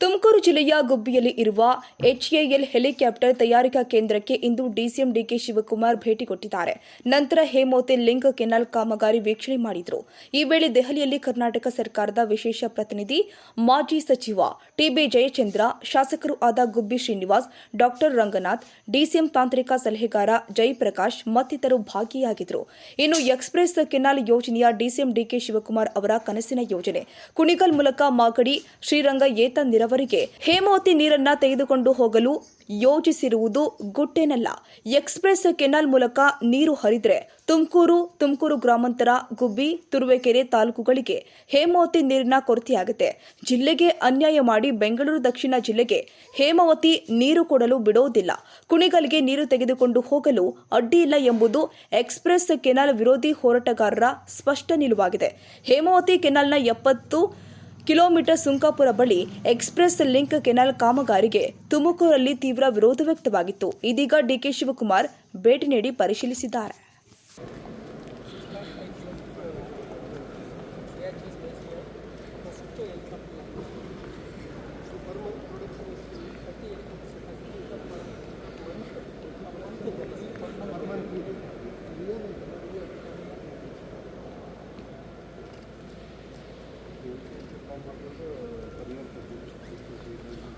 ತುಮಕೂರು ಜಿಲ್ಲೆಯ ಗುಬ್ಬಿಯಲ್ಲಿ ಇರುವ HAL helicopter ತಯಾರಿಕಾ ಕೇಂದ್ರಕ್ಕೆ ಇಂದು ಡಿಸಿಎಂ ಡಿಕೆ ಶಿವಕುಮಾರ್ ಭೇಟಿ ಕೊಟ್ಟಿದ್ದಾರೆ. ನಂತರ ಹೇಮೋತಿ ಲಿಂಕ್ ಕೆನಾಲ್ ಕಾಮಗಾರಿ ವೀಕ್ಷಣೆ ಮಾಡಿದರು. ಈ ವೇಳೆ ದೆಹಲಿಯಲ್ಲಿ ಕರ್ನಾಟಕ ಸರ್ಕಾರದ ವಿಶೇಷ ಪ್ರತಿನಿಧಿ ಮಾಜಿ ಸಚಿವ ಟಿಬಿ ಜಯಚಂದ್ರ, ಶಾಸಕರು ಆದ ಗುಬ್ಬಿ ಶ್ರೀನಿವಾಸ್, ಡಾಕ್ಟರ್ ರಂಗನಾಥ್, ಡಿಸಿಎಂ ತಾಂತ್ರಿಕ ಸಲಹೆಗಾರ ಜಯಪ್ರಕಾಶ್ ಮತ್ತಿತರರು ಭಾಗಿಯಾಗಿದ್ದರು ಇನ್ನು ಎಕ್ಸ್ಪ್ರೆಸ್ ಕೆನಾಲ್ ಯೋಜನೆಯ ಡಿಸಿಎಂ ಡಿಕೆ ಶಿವಕುಮಾರ್ ಅವರ ಕನಸಿನ ಯೋಜನೆ. ಕುಣಿಗಲ್ ಮೂಲಕ ಮಾಗಡಿ, ಶ್ರೀರಂಗ ಏತ ನೀರಾವರಿಗೆ ಹೇಮಾವತಿ ನೀರನ್ನ ತೆಗೆದುಕೊಂಡು ಹೋಗಲು ಯೋಜಿಸಿರುವುದು ಗುಟ್ಟೇನಲ್ಲ. ಎಕ್ಸ್ಪ್ರೆಸ್ ಕೆನಾಲ್ ಮೂಲಕ ನೀರು ಹರಿದ್ರೆ ತುಮಕೂರು ತುಮಕೂರು ಗ್ರಾಮಾಂತರ, ಗುಬ್ಬಿ, ತುರುವೇಕೆರೆ ತಾಲೂಕುಗಳಿಗೆ ಹೇಮಾವತಿ ನೀರಿನ ಕೊರತೆಯಾಗುತ್ತೆ. ಜಿಲ್ಲೆಗೆ ಅನ್ಯಾಯ ಮಾಡಿ ಬೆಂಗಳೂರು ದಕ್ಷಿಣ ಜಿಲ್ಲೆಗೆ ಹೇಮಾವತಿ ನೀರು ಕೊಡಲು ಬಿಡೋದಿಲ್ಲ. ಕುಣಿಗಲ್ಗೆ ನೀರು ತೆಗೆದುಕೊಂಡು ಹೋಗಲು ಅಡ್ಡಿಯಿಲ್ಲ ಎಂಬುದು ಎಕ್ಸ್ಪ್ರೆಸ್ ಕೆನಾಲ್ ವಿರೋಧಿ ಹೋರಾಟಗಾರರ ಸ್ಪಷ್ಟ ನಿಲುವಾಗಿದೆ. ಹೇಮಾವತಿ ಕೆನಾಲ್ನ ಎಪ್ಪತ್ತು ಕಿಲೋಮೀಟರ್ ಸುಂಕಾಪುರ ಬಳಿ ಎಕ್ಸ್ಪ್ರೆಸ್ ಲಿಂಕ್ ಕೆನಾಲ್ ಕಾಮಗಾರಿಗೆ ತುಮಕೂರಲ್ಲಿ ತೀವ್ರ ವಿರೋಧ ವ್ಯಕ್ತವಾಗಿತ್ತು. ಇದೀಗ ಡಿಕೆ ಶಿವಕುಮಾರ್ ಭೇಟಿ ನೀಡಿ ಪರಿಶೀಲಿಸಿದ್ದಾರೆ. Thank you.